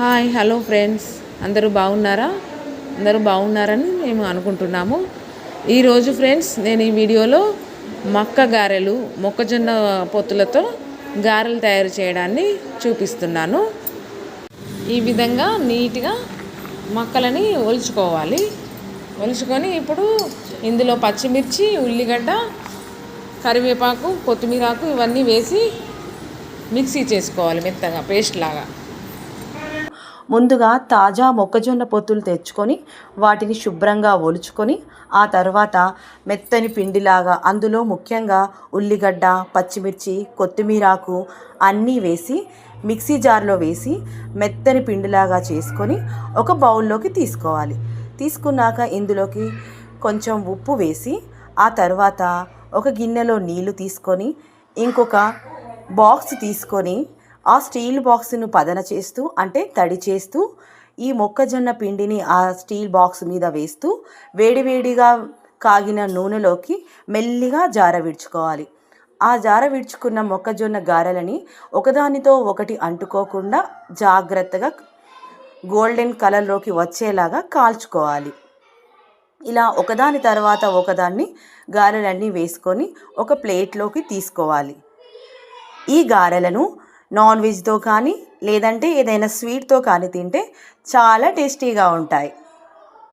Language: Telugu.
Hi hello friends. అందరూ బాగున్నారా? అందరూ బాగున్నారని మేము అనుకుంటున్నాము. ఈరోజు ఫ్రెండ్స్ నేను ఈ వీడియోలో మక్క గారెలు మొక్కజొన్న పొత్తులతో గారెలు తయారు చేయడాన్ని చూపిస్తున్నాను. ఈ విధంగా నీట్గా మక్కలని ఒలుచుకోవాలి. ఒలుచుకొని ఇప్పుడు ఇందులో పచ్చిమిర్చి ఉల్లిగడ్డ కరివేపాకు కొత్తిమీరాకు ఇవన్నీ వేసి మిక్సీ చేసుకోవాలి మెత్తగా పేస్ట్ లాగా ముందుగా తాజా మొక్కజొన్న పొత్తులు తెచ్చుకొని వాటిని శుభ్రంగా ఒలుచుకొని ఆ తర్వాత మెత్తని పిండిలాగా అందులో ముఖ్యంగా ఉల్లిగడ్డ పచ్చిమిర్చి కొత్తిమీరాకు అన్నీ వేసి మిక్సీ జార్లో వేసి మెత్తని పిండిలాగా చేసుకొని ఒక బౌల్లోకి తీసుకోవాలి. తీసుకున్నాక ఇందులోకి కొంచెం ఉప్పు వేసి ఆ తర్వాత ఒక గిన్నెలో నీళ్ళు తీసుకొని ఇంకొక బాక్స్ తీసుకొని ఆ స్టీల్ బాక్స్ను పదన చేస్తూ అంటే తడి చేస్తూ ఈ మొక్కజొన్న పిండిని ఆ స్టీల్ బాక్స్ మీద వేస్తూ వేడివేడిగా కాగిన నూనెలోకి మెల్లిగా జార విడుచుకోవాలి. ఆ జార విడుచుకున్న మొక్కజొన్న గారెలని ఒకదానితో ఒకటి అంటుకోకుండా జాగ్రత్తగా గోల్డెన్ కలర్లోకి వచ్చేలాగా కాల్చుకోవాలి. ఇలా ఒకదాని తర్వాత ఒకదాన్ని గారెలన్నీ వేసుకొని ఒక ప్లేట్లోకి తీసుకోవాలి. ఈ గారెలను నాన్ వెజ్తో కానీ లేదంటే ఏదైనా స్వీట్తో కానీ తింటే చాలా టేస్టీగా ఉంటాయి.